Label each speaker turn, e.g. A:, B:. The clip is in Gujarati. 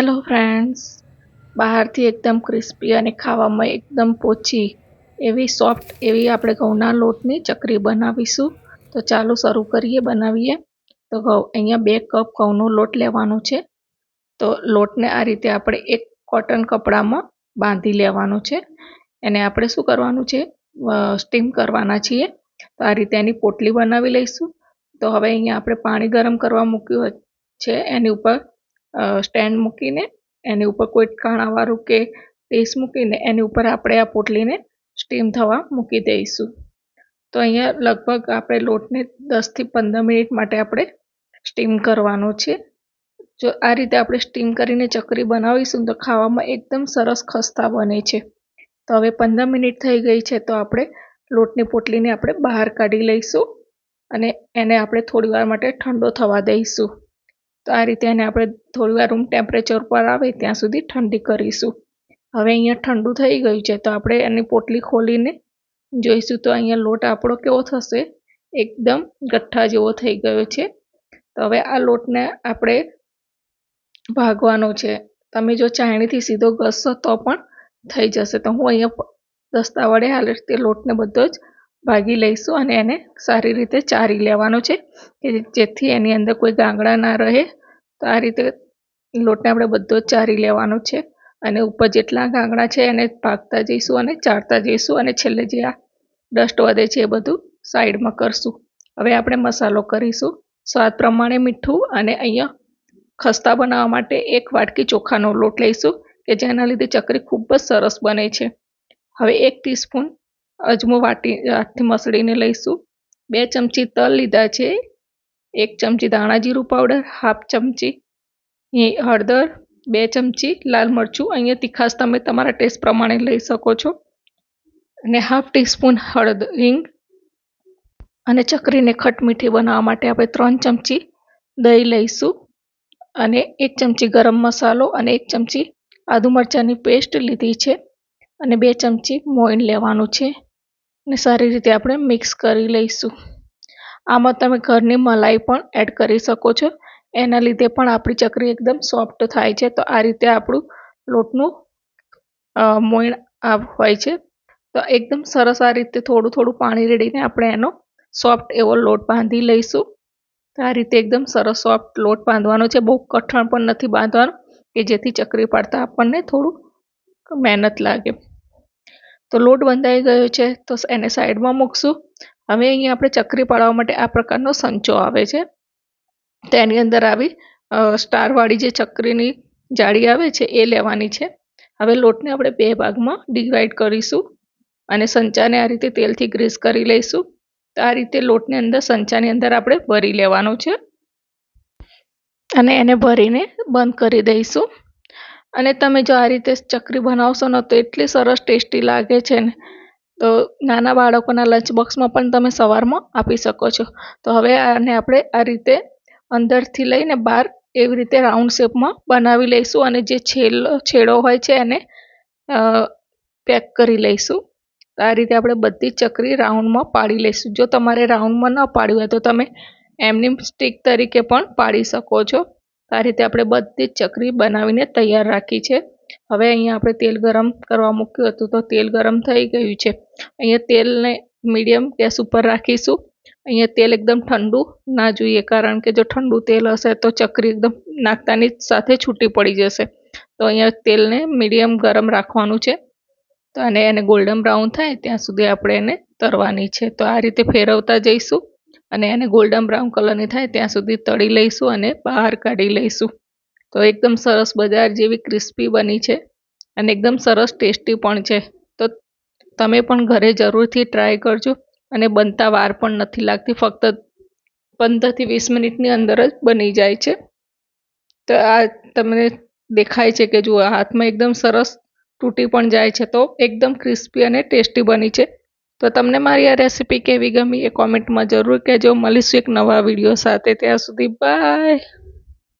A: Hello friends. બહારથી એકદમ ક્રિસ્પી અને ખાવામાં એકદમ પોચી એવી સોફ્ટ એવી આપણે ઘઉંના લોટની ચકરી બનાવીશું. તો ચાલો શરૂ કરીએ, બનાવીએ. તો ઘઉં, અહીંયા બે કપ ઘઉંનો લોટ લેવાનો છે. તો લોટને આ રીતે આપણે એક કોટન કપડામાં બાંધી લેવાનો છે. એને આપણે શું કરવાનું છે? સ્ટીમ કરવાના છીએ. તો આ રીતે એની પોટલી બનાવી લઈશું. તો હવે અહીંયા આપણે પાણી ગરમ કરવા મૂક્યું છે. એની ઉપર સ્ટેન્ડ મૂકીને એની ઉપર કોઈ કાણાવાળું કે ડીશ મૂકીને એની ઉપર આપણે આ પોટલીને સ્ટીમ થવા મૂકી દઈશું. તો અહીંયા લગભગ આપણે લોટને દસથી પંદર મિનિટ માટે આપણે સ્ટીમ કરવાનો છે. જો આ રીતે આપણે સ્ટીમ કરીને ચકરી બનાવીશું તો ખાવામાં એકદમ સરસ ખસ્તા બને છે. તો હવે પંદર મિનિટ થઈ ગઈ છે તો આપણે લોટની પોટલીને આપણે બહાર કાઢી લઈશું અને એને આપણે થોડી વાર માટે ઠંડો થવા દઈશું. તો આ રીતે એને આપણે થોડી વાર રૂમ ટેમ્પરેચર પર આવે ત્યાં સુધી ઠંડી કરીશું. હવે અહીંયા ઠંડુ થઈ ગયું છે, તો આપણે એની પોટલી ખોલીને જોઈશું તો અહીંયા લોટ આપણો કેવો થશે? એકદમ ગઠ્ઠા જેવો થઈ ગયો છે. તો હવે આ લોટને આપણે ભાગવાનો છે. તમે જો ચાયણીથી સીધો ઘસશો તો પણ થઈ જશે. તો હું અહીંયા દસ્તા વડે હાલ તે લોટને બધો જ ભાગી લઈશું અને એને સારી રીતે ચારી લેવાનો છે કે જેથી એની અંદર કોઈ ગાંગડા ના રહે. તો આ રીતે લોટને આપણે બધો જ ચારી લેવાનો છે અને ઉપર જેટલા ગાંગડા છે એને ભાગતા જઈશું અને ચારતા જઈશું અને છેલ્લે જે આ ડસ્ટ વધે છે એ બધું સાઈડમાં કરશું. હવે આપણે મસાલો કરીશું. સ્વાદ પ્રમાણે મીઠું અને અહીંયા ખસ્તા બનાવવા માટે એક વાટકી ચોખાનો લોટ લઈશું કે જેના લીધે ચકરી ખૂબ જ સરસ બને છે. હવે એક ટીસ્પૂન અજમો વાટી, હાથથી મસળીને લઈશું. બે ચમચી તલ લીધા છે. એક ચમચી ધાણા જીરું પાવડર હાફ ચમચી હળદર, બે ચમચી લાલ મરચું. અહીંયા તીખાશ તમે તમારા ટેસ્ટ પ્રમાણે લઈ શકો છો. અને હાફ ટીસ્પૂન હળદ હિંગ અને ચકરીને ખટમીઠી બનાવવા માટે આપણે ત્રણ ચમચી દહીં લઈશું. અને એક ચમચી ગરમ મસાલો અને એક ચમચી આદુ મરચાંની પેસ્ટ લીધી છે. અને બે ચમચી મોઈન લેવાનું છે. અને સારી રીતે આપણે મિક્સ કરી લઈશું. આમાં તમે ઘરની મલાઈ પણ એડ કરી શકો છો. એના લીધે પણ આપણી ચકરી એકદમ સોફ્ટ થાય છે. તો આ રીતે આપણું લોટનું મોઈણ હોય છે. તો એકદમ સરસ આ રીતે થોડું થોડું પાણી રેડીને આપણે એનો સોફ્ટ એવો લોટ બાંધી લઈશું. તો આ રીતે એકદમ સરસ સોફ્ટ લોટ બાંધવાનો છે. બહુ કઠણ પણ નથી બાંધવાનો, કે જેથી ચકરી પાડતા આપણને થોડું મહેનત લાગે. તો લોટ બંધાઈ ગયો છે, તો એને સાઈડમાં મૂકશું. હવે અહીંયા આપણે ચકરી પાડવા માટે આ પ્રકારનો સંચો આવે છે. તેની અંદર આવી સ્ટારવાળી જે ચકરીની જાળી આવે છે, એ લેવાની છે. હવે લોટને આપણે બે ભાગમાં ડિવાઈડ કરીશું અને સંચાને આ રીતે તેલથી ગ્રીસ કરી લઈશું. તો આ રીતે લોટની અંદર, સંચાની અંદર આપણે ભરી લેવાનો છે. અને એને ભરીને બંધ કરી દઈશું. અને તમે જો આ રીતે ચકરી બનાવશો ને, તો એટલી સરસ ટેસ્ટી લાગે છે ને. તો નાના બાળકોના લંચ બોક્સમાં પણ તમે સવારમાં આપી શકો છો. તો હવે આને આપણે આ રીતે અંદરથી લઈને બહાર એવી રીતે રાઉન્ડ શેપમાં બનાવી લઈશું અને જે છેલ્લો, છેડો હોય છે એને પેક કરી લઈશું. આ રીતે આપણે બધી ચકરી રાઉન્ડમાં પાડી લઈશું. જો તમારે રાઉન્ડમાં ન પાડવી હોય તો તમે એમની સ્ટીક તરીકે પણ પાડી શકો છો. આ રીતે આપણે બધી જ ચકરી બનાવીને તૈયાર રાખી છે. હવે અહીંયા આપણે તેલ ગરમ કરવા મૂક્યું હતું તો તેલ ગરમ થઈ ગયું છે. અહીંયા તેલને મીડિયમ ગેસ ઉપર રાખીશું. અહીંયા તેલ એકદમ ઠંડુ ના જોઈએ કારણ કે જો ઠંડુ તેલ હશે તો ચકરી એકદમ નાખતાની સાથે છૂટી પડી જશે. તો અહીંયા તેલને મીડિયમ ગરમ રાખવાનું છે. તો અને એને ગોલ્ડન બ્રાઉન થાય ત્યાં સુધી આપણે એને તરવાની છે. તો આ રીતે ફેરવતા જઈશું. અને એને ગોલ્ડન બ્રાઉન કલરની થાય ત્યાં સુધી તળી લઈશું અને બહાર કાઢી લઈશું. તો એકદમ સરસ બજાર જેવી ક્રિસ્પી બની છે અને એકદમ સરસ ટેસ્ટી પણ છે. તો તમે પણ ઘરે જરૂરથી ટ્રાય કરજો અને બનતા વાર પણ નથી લાગતી, ફક્ત પંદરથી વીસ મિનિટની અંદર જ બની જાય છે. તો આ તમને દેખાય છે કે જુઓ હાથમાં એકદમ સરસ તૂટી પણ જાય છે. તો એકદમ ક્રિસ્પી અને ટેસ્ટી બની છે. તો તમને મારી આ રેસીપી કેવી ગમી એ કોમેન્ટમાં જરૂર કહેજો. મળીશું એક નવા વીડિયો સાથે. ત્યાં સુધી બાય